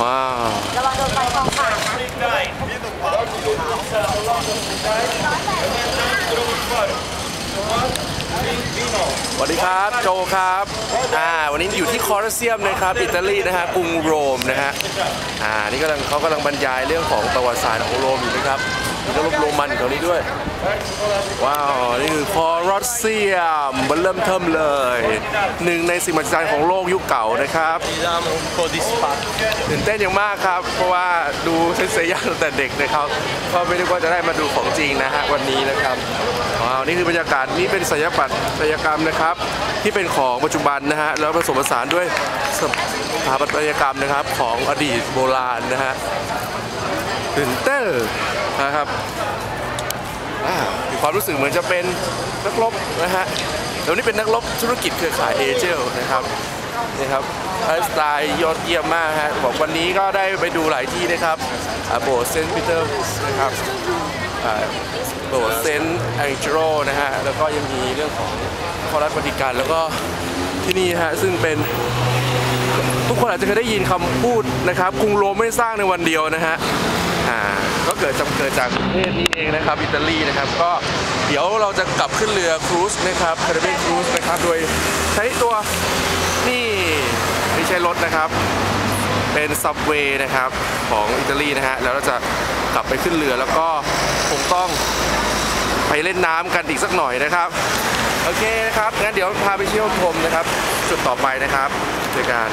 ว้าว ระวังโดนไฟกองปากนะสวัสดีครับโจครับอ่าวันนี้อยู่ที่คอร์เซียมนะครับอิตาลีนะฮะกรุงโรมนะฮะอ่านี่กำลังเขากำลังบรรยายเรื่องของประวัติศาสตร์ของโรมอยู่นะครับ มีก็รบโรมันแถวนี้ด้วย ว้าว นี่คือคอร์เซียมมันเริ่มเทิมเลย หนึ่งในสิ่งมหัศจรรย์ของโลกยุคเก่านะครับตื่นเต้นอย่างมากครับ เพราะว่าดูเซนเซย่าตั้งแต่เด็กนะครับก็ไม่ได้ว่าจะได้มาดูของจริงนะฮะวันนี้นะครับ ว้าว นี่คือบรรยากาศนี่เป็นศิลปะศิลปกรรมนะครับ ที่เป็นของปัจจุบันนะฮะแล้วผสมผสานด้วยสถาปัตยกรรมนะครับของอดีตโบราณนะฮะตื่นเต้นนะครับมีความรู้สึกเหมือนจะเป็นนักรบนะฮะเดี๋ยวนี้เป็นนักรบธุรกิจเครือข่ายเอเจลนะครับนี่ครับไลฟ์สไตล์ยอดเยี่ยมมากฮะบอกวันนี้ก็ได้ไปดูหลายที่นะครับโบสถ์เซนต์ปีเตอร์นะครับโบสถ์เซนต์แองเจโรนะฮะแล้วก็ยังมีเรื่องของ คอรัสปฏิการแล้วก็ที่นี่ฮะซึ่งเป็นทุกคนอาจจะเคยได้ยินคำพูดนะครับกรุงโรมไม่ได้สร้างในวันเดียวนะฮะอ่าก็เกิดจากเกิดจากประเทศนี้เองนะครับอิตาลีนะครับ ก็เดี๋ยวเราจะกลับขึ้นเรือครูซนะครับคาร์เบนครูซนะครับโดยใช้ตัวนี่ไม่ใช่รถนะครับ เป็นซับเวย์นะครับของอิตาลีนะฮะแล้วเราจะกลับไปขึ้นเรือแล้วก็คงต้องไปเล่นน้ำกันอีกสักหน่อยนะครับ โอเคนะครับงั้นเดี๋ยวพาไปเที่ยวชมนะครับ จุดต่อไปนะครับเจอกัน